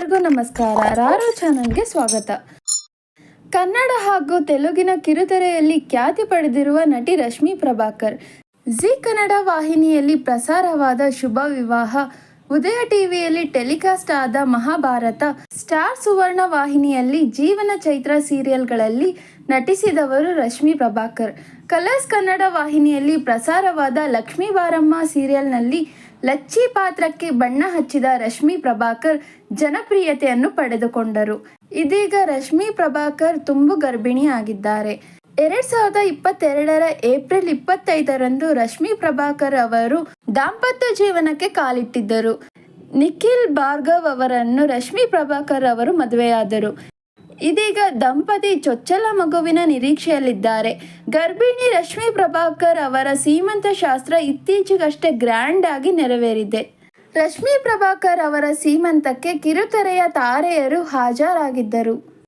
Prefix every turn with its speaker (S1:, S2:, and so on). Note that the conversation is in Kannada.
S1: ಎಲ್ಲರಿಗೂ ನಮಸ್ಕಾರ. ರಾರೋ ಚಾನಲ್ಗೆ ಸ್ವಾಗತ. ಕನ್ನಡ ಹಾಗೂ ತೆಲುಗಿನ ಕಿರುತೆರೆಯಲ್ಲಿ ಖ್ಯಾತಿ ಪಡೆದಿರುವ ನಟಿ ರಶ್ಮಿ ಪ್ರಭಾಕರ್, ಜಿ ಕನ್ನಡ ವಾಹಿನಿಯಲ್ಲಿ ಪ್ರಸಾರವಾದ ಶುಭ ವಿವಾಹ, ಉದಯ ಟಿವಿಯಲ್ಲಿ ಟೆಲಿಕಾಸ್ಟ್ ಆದ ಮಹಾಭಾರತ ಸ್ಟಾರ್ ಸುವರ್ಣ ವಾಹಿನಿಯಲ್ಲಿ ಜೀವನ ಚೈತ್ರ ಸೀರಿಯಲ್ಗಳಲ್ಲಿ ನಟಿಸಿದವರು ರಶ್ಮಿ ಪ್ರಭಾಕರ್. ಕಲರ್ಸ್ ಕನ್ನಡ ವಾಹಿನಿಯಲ್ಲಿ ಪ್ರಸಾರವಾದ ಲಕ್ಷ್ಮೀ ಬಾರಮ್ಮ ಸೀರಿಯಲ್ನಲ್ಲಿ ಲಚ್ಚಿ ಪಾತ್ರಕ್ಕೆ ಬಣ್ಣ ಹಚ್ಚಿದ ರಶ್ಮಿ ಪ್ರಭಾಕರ್ ಜನಪ್ರಿಯತೆಯನ್ನು ಪಡೆದುಕೊಂಡರು. ಇದೀಗ ರಶ್ಮಿ ಪ್ರಭಾಕರ್ ತುಂಬು ಗರ್ಭಿಣಿ ಆಗಿದ್ದಾರೆ ಎರಡ್ ಸಾವಿರದ ಇಪ್ಪತ್ತೆರಡರ ಏಪ್ರಿಲ್ ಇಪ್ಪತ್ತೈದರಂದು ರಶ್ಮಿ ಪ್ರಭಾಕರ್ ಅವರು ದಾಂಪತ್ಯ ಜೀವನಕ್ಕೆ ಕಾಲಿಟ್ಟಿದ್ದರು. ನಿಖಿಲ್ ಭಾರ್ಗವ್ ಅವರನ್ನು ರಶ್ಮಿ ಪ್ರಭಾಕರ್ ಅವರು ಮದುವೆಯಾದರು. ಇದೀಗ ದಂಪತಿ ಚೊಚ್ಚಲ ಮಗುವಿನ ನಿರೀಕ್ಷೆಯಲ್ಲಿದ್ದಾರೆ. ಗರ್ಭಿಣಿ ರಶ್ಮಿ ಪ್ರಭಾಕರ್ ಅವರ ಸೀಮಂತ ಶಾಸ್ತ್ರ ಇತ್ತೀಚೆಗಷ್ಟೇ ಗ್ರ್ಯಾಂಡ್ ಆಗಿ ನೆರವೇರಿದೆ. ರಶ್ಮಿ ಪ್ರಭಾಕರ್ ಅವರ ಸೀಮಂತಕ್ಕೆ ಕಿರುತೆರೆಯ ತಾರೆಯರು ಹಾಜರಾಗಿದ್ದರು.